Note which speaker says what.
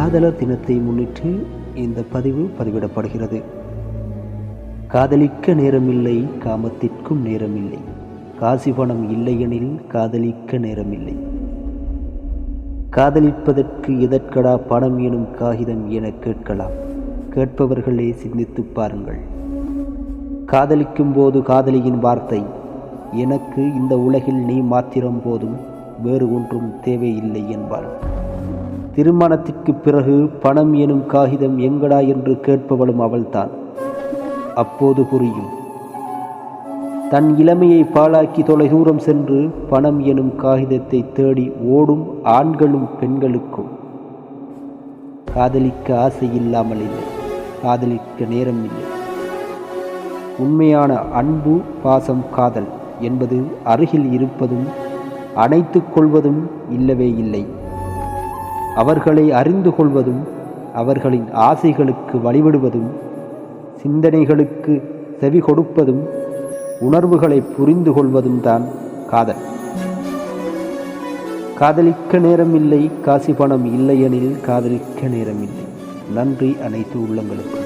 Speaker 1: காதலர் தினத்தை முன்னிட்டு இந்த பதிவு பதிவிடப்படுகிறது. காதலிக்க நேரமில்லை காமத்திற்கும் நேரமில்லை. காசி பணம் இல்லையெனில் காதலிக்க நேரமில்லை. காதலிப்பதற்கு எதற்கடா பணம் எனும் காகிதம் என கேட்கலாம். கேட்பவர்களே சிந்தித்துப் பாருங்கள். காதலிக்கும் போது காதலியின் வார்த்தை எனக்கு இந்த உலகில் நீ மாத்திரம் போதும் வேறு ஒன்றும் தேவையில்லை என்பாள் திருமணத்திற்கு பிறகு பணம் எனும் காகிதம் எங்கடா என்று கேட்பவளும் அவள்தான். அப்போது புரியும். தன் இளமையை பாழாக்கி தொலைதூரம் சென்று பணம் எனும் காகிதத்தை தேடி ஓடும் ஆண்களும் பெண்களுக்கும். காதலிக்க ஆசை இல்லாமல் இல்லை. காதலிக்க நேரம் இல்லை. உண்மையான அன்பு பாசம் காதல் என்பது அருகில் இருப்பதும் அணைத்து கொள்வதும் இல்லவே இல்லை. அவர்களை அறிந்து கொள்வதும் அவர்களின் ஆசைகளுக்கு வழிபடுவதும் சிந்தனைகளுக்கு செவி கொடுப்பதும் உணர்வுகளை புரிந்து கொள்வதும் தான் காதல். காதலிக்க நேரம் இல்லை காசி பணம் இல்லையெனில் காதலிக்க நேரம் இல்லை நன்றி அனைத்து உள்ளங்களுக்கு